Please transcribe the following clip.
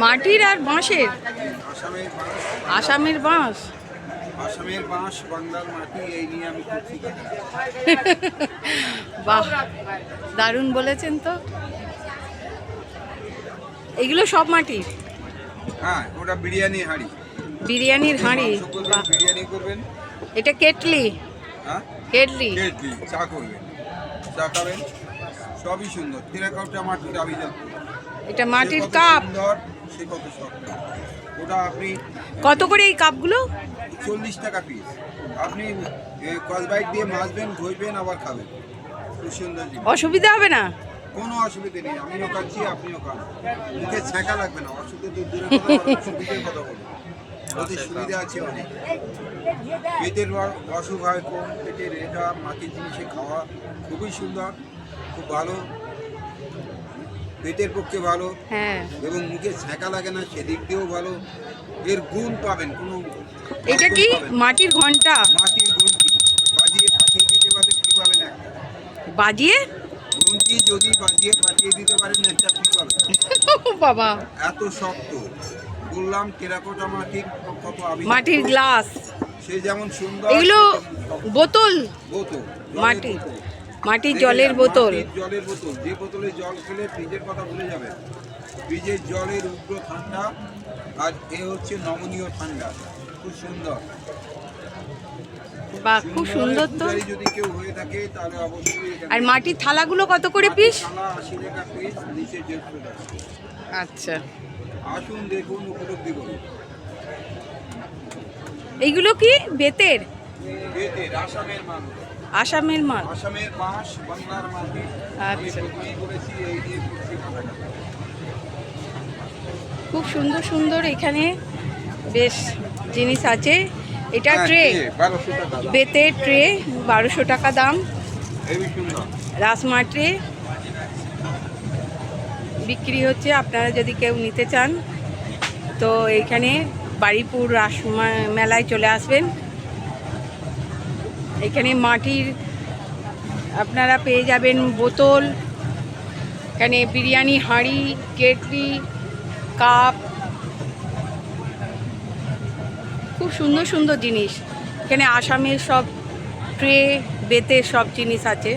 মাটির আর বাঁশের? আসামের বাঁশ। আসামের বাঁশ? বাংলার মাটি এই নিয়ে আমি বাহ দারুণ বলেছেন তো। এগুলো সব মাটির? হ্যাঁ ওটা বিরিয়ানি হাঁড়ি। বিরিয়ানির হাঁড়ি বিরিয়ানি করবেন। এটা কেটলি? হ্যাঁ? কেটলি? কেটলি চা করবেন। চা খাবেন। সবই সুন্দর। টেরাকোটা মাটির আবিজাত এটা মাটির কাপ। সুন্দর। সে কত ওটা আপনি কত করে এই কাপগুলো? চল্লিশ টাকা পিস আপনি কসবাইট দিয়ে মাছবেন ধুইবেন আবার খাবেন। খুব সুন্দর জিনিস। অসুবিধা হবে না? কোনো অসুবিধা নেই। আমিও খাচ্ছি আপনিও খান। মুখে ছ্যাঁকা লাগবে না। অসুবিধা তো দূরে কথা সুবিধের সুবিধা আছে অনেক। পেটের অসুখ হয় কম পেটের এটা মাটির জিনিসে খাওয়া খুবই সুন্দর খুব ভালো। পেটের পক্ষে ভালো হ্যাঁ। এবং মুখে ছ্যাঁকা লাগে না সেদিক দিয়েও ভালো। এর গুণ পাবেন কোনো এটা কি। মাটির ঘণ্টা? মাটির গুণটি বাজিয়ে ফাটিয়ে দিতে পারেন ফ্রি পাবেন একটা বাজিয়ে? গুণটি যদি বাজিয়ে ফাটিয়ে দিতে পারেন একটা ফ্রি পাবেন? বাবা। এত শক্ত। বললাম টেরাকোটা মাটির কত মাটির গ্লাস। সে যেমন সুন্দর এগুলো। বোতল? বোতল মাটি। মাটির জলের বোতল। জলের বোতল যে বোতলে জল খেলে ফ্রিজের কথা ভুলে যাবেন। ফ্রিজের জলের উগ্র ঠান্ডা আর এ হচ্ছে নমনীয় ঠান্ডা। খুব সুন্দর। বাহ খুব সুন্দর তো। যদি কেউ হয়ে থাকে তাহলে অবশ্যই আর মাটির থালাগুলো কত করে পিস? থালা আশি টাকা পিস নিচে দেড়শো টাকা আচ্ছা। আসুন দেখুন উপলব্ধি করুন। এইগুলো কি? বেতের? বেতের আসামের মানুষ। আসামের মাল আসামের বাঁশ বাংলার মাটি। আচ্ছা। প্রথমেই এই দিয়ে খুব সুন্দর সুন্দর এখানে বেশ জিনিস আছে। এটা হ্যাঁ, ট্রে। বারোশো টাকা দাম। বেতের ট্রে বারোশো টাকা দাম। রাসমা ট্রে। বিক্রি হচ্ছে আপনারা যদি কেউ নিতে চান তো এখানে বাড়িপুর রাসমা মেলায় চলে আসবেন। এখানে মাটির আপনারা পেয়ে যাবেন বোতল, এখানে বিরিয়ানি, হাঁড়ি, কেটলি, কাপ। খুব সুন্দর সুন্দর জিনিস। এখানে আসামের সব ট্রে, বেতের সব জিনিস আছে।